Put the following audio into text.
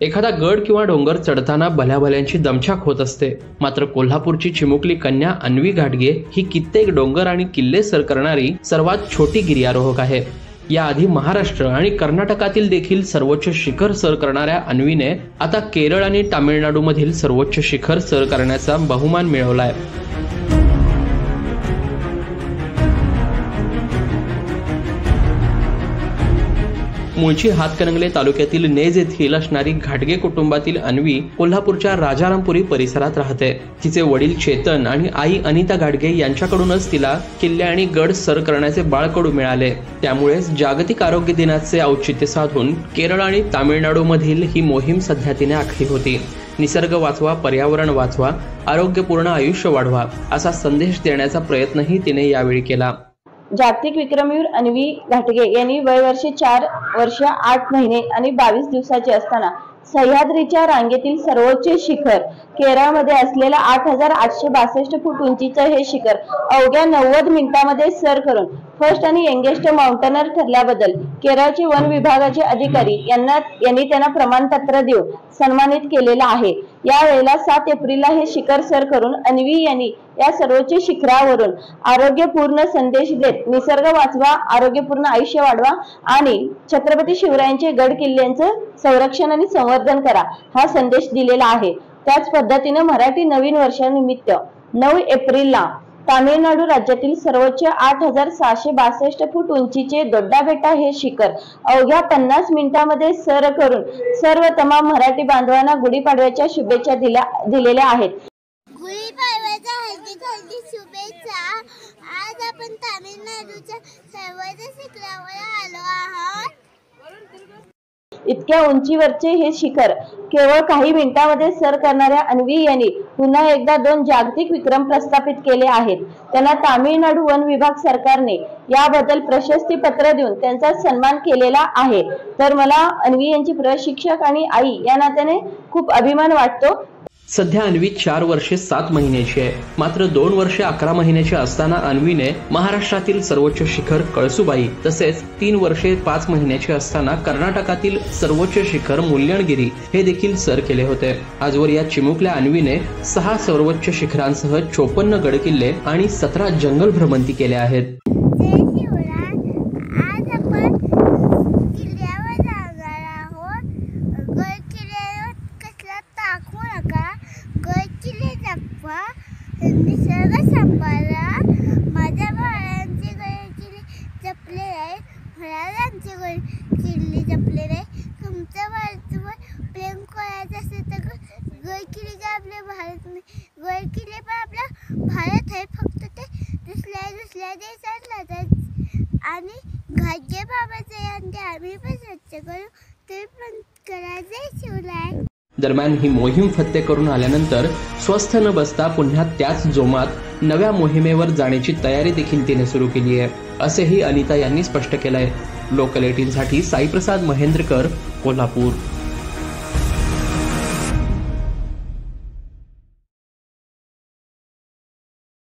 एखादा गड किंवा डोंगर चढताना भल्याभल्यांची दमछाक होत असते. मात्र कोल्हापूरची चिमुकली कन्या अन्वी घाटगे ही कित्येक डोंगर आणि किल्ले सर करणारी सर्वात छोटी गिर्यारोहक आहे. याआधी महाराष्ट्र आणि कर्नाटकातील देखील सर्वोच्च शिखर सर करणाऱ्या अन्वीने आता केरळ आणि तामिळनाडूमधील सर्वोच्च शिखर सर करण्याचा बहुमान मिळवलाय. मूळची हातकणंगले तालुक्यातील नेज येथील असणारी घाटगे कुटुंबातील अन्वी कोल्हापूरच्या राजारामपुरी परिसरात राहते. तिचे वडील चेतन आणि आई अनिता घाटगे यांच्याकडूनच तिला किल्ले आणि गड सर करण्याचे बाळकडू मिळाले. त्यामुळेच जागतिक आरोग्य दिनाचे औचित्य साधून केरळ आणि तामिळनाडूमधील ही मोहीम सध्या तिने आखली होती. निसर्ग वाचवा पर्यावरण वाचवा आरोग्यपूर्ण आयुष्य वाढवा असा संदेश देण्याचा प्रयत्नही तिने यावेळी केला. जागतिक विक्रमवीर अन्वी घाटगे यांनी वयवर्षे चार वर्ष आठ महिने आणि बावीस दिवसाचे असताना सह्याद्रीच्या रांगेतील सर्वोच्च शिखर केरळमध्ये असलेलं आठ हजार आठशे बासष्ट फूट उंचीचं हे शिखर अवघ्या नव्वद मिनिटांमध्ये सर करून फर्स्ट आणि यंगेस्ट माउंटनर ठरल्याबद्दल केरळचे वन विभागाचे अधिकारी यांना यांनी त्यांना प्रमाणपत्र देऊन सन्मानित केलेलं आहे. यावेळेला सात एप्रिलला हे शिखर सर करून अन्वी यांनी या सर्वोच्च शिखरावरून आरोग्यपूर्ण संदेश देत निसर्ग वाचवा आरोग्यपूर्ण आयुष्य वाढवा आणि छत्रपती शिवरायांचे गड किल्ल्यांचं संरक्षण आणि संवर्धन करा हा संदेश दिलेला आहे. त्याच पद्धतीने मराठी नवीन वर्षानिमित्त नऊ एप्रिलला तामिळनाडू राज्यातील सर्वोच्च आठ हजार सहाशे बासष्ट फूट उंचीचे दोड्डा बेटा हे शिखर अवघ्या पन्नास मिनिटांमध्ये सर करून सर्व तमाम मराठी बांधवांना गुढीपाडव्याच्या शुभेच्छा दिल्या दिलेल्या आहेत. गुढीपाडव्याच्या हार्दिक हार्दिक शुभेच्छा. आज आपण तामिळनाडूच्या सर्वोच्च शिखरावर आलो आहोत. इतक्या उंचीवरचे हे शिखर केवळ काही मिनिटांमध्ये सर करणाऱ्या अन्वी यांनी पुन्हा एकदा दोन जागतिक विक्रम प्रस्थापित केले आहेत. त्यांना तामिळनाडू वन विभाग सरकारने याबद्दल प्रशस्ती पत्र देऊन त्यांचा सन्मान केलेला आहे. तर मला अन्वी यांची प्रशिक्षक आणि आई या नात्याने खूप अभिमान वाटतो. सध्या अन्वी चार वर्षे सात महिन्याची आहे. मात्र दोन वर्षे अकरा महिन्याची असताना अन्वीने महाराष्ट्रातील सर्वोच्च शिखर कळसुबाई तसेच तीन वर्षे पाच महिन्याची असताना कर्नाटकातील सर्वोच्च शिखर मुल्यणगिरी हे देखील सर केले होते. आजवर या चिमुकल्या अन्वीने सहा सर्वोच्च शिखरांसह चोपन्न गडकिल्ले आणि सतरा जंगल भ्रमंती केल्या आहेत जय शिवराय आज आपण किल्ल्यावर जाणार आहोत गड किल्ल्यावर कसला टाकू नका गड किल्ले जपवा निसर्ग सांभाळा माझ्या बाळांचे गड किल्ले जपले आहे. महाराजांचे गड किल्ले जपले नाही. तुमचं भारतावर प्रेम करायचं असेल तर गड किल्ले काय आपल्या भारत नाही? पण आपला भारत आहे. फक्त ते दुसऱ्या दुसऱ्या देशात राहतात. आणि घाटगे बाबाचे आणि आम्ही पण स्वच्छ करू. ते पण करायचे शिवलाय दरम्यान ही मोहीम फत्ते करून आल्यानंतर स्वस्थ न बसता पुन्हा त्याच जोमात नव्या मोहिमेवर जाण्याची तयारी देखील तिने सुरू केली आहे असेही अनिता यांनी स्पष्ट केलंय. लोकल एटीनसाठी साईप्रसाद महेंद्रकर कोल्हापूर.